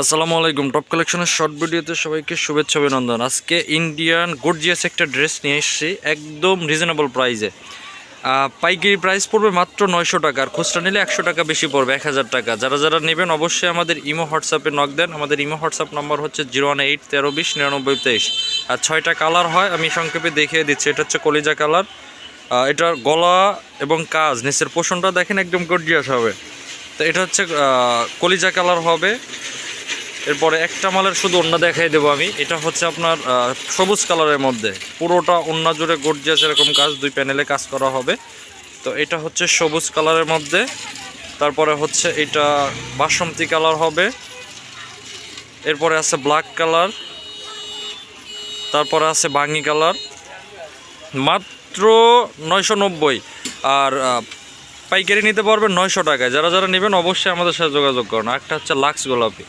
আসসালামু আলাইকুম। টপ কালেকশনের শর্ট ভিডিওতে সবাইকে শুভেচ্ছা, অভিনন্দন। আজকে ইন্ডিয়ান গর্জিয়াস একটা ড্রেস নিয়ে এসেছি একদম রিজনেবল প্রাইসে পাইকারি প্রাইস পড়বে মাত্র নয়শো টাকা, আর খুচরা নিলে একশো টাকা বেশি পড়বে, এক হাজার টাকা। যারা যারা নেবেন অবশ্যই আমাদের ইমো হোয়াটসঅ্যাপে নক দেন। আমাদের ইমো হোয়াটসঅ্যাপ নম্বর হচ্ছে জিরো ওয়ান এইট তেরো বিশ নিরানব্বই তেইশ। আর ছয়টা কালার হয়, আমি সংক্ষেপে দেখিয়ে দিচ্ছি। এটা হচ্ছে কলিজা কালার এটার গলা এবং কাজ, নিচের পোষণটা দেখেন একদম গর্জিয়াস হবে। তো এটা হচ্ছে কলিজা কালার হবে। এরপরে একটা মালের শুধু ওন্না দেখাই দেবো আমি। এটা হচ্ছে আপনার সবুজ কালারের মধ্যে। পুরোটা ওন্না জুড়ে গর্জিয়াস এরকম কাজ দুই প্যানেলে কাজ করা হবে। তো এটা হচ্ছে সবুজ কালারের মধ্যে। তারপরে হচ্ছে এটা বাসন্তী কালার হবে। এরপরে আছে ব্ল্যাক কালার। তারপরে আছে বাঙ্গি কালার। মাত্র নয়শো নব্বই। আর পাইকারি নিতে পারবেন নয়শো টাকায়। যারা যারা নেবেন অবশ্যই আমাদের সাথে যোগাযোগ করুন। একটা হচ্ছে লাক্স গোলাপি।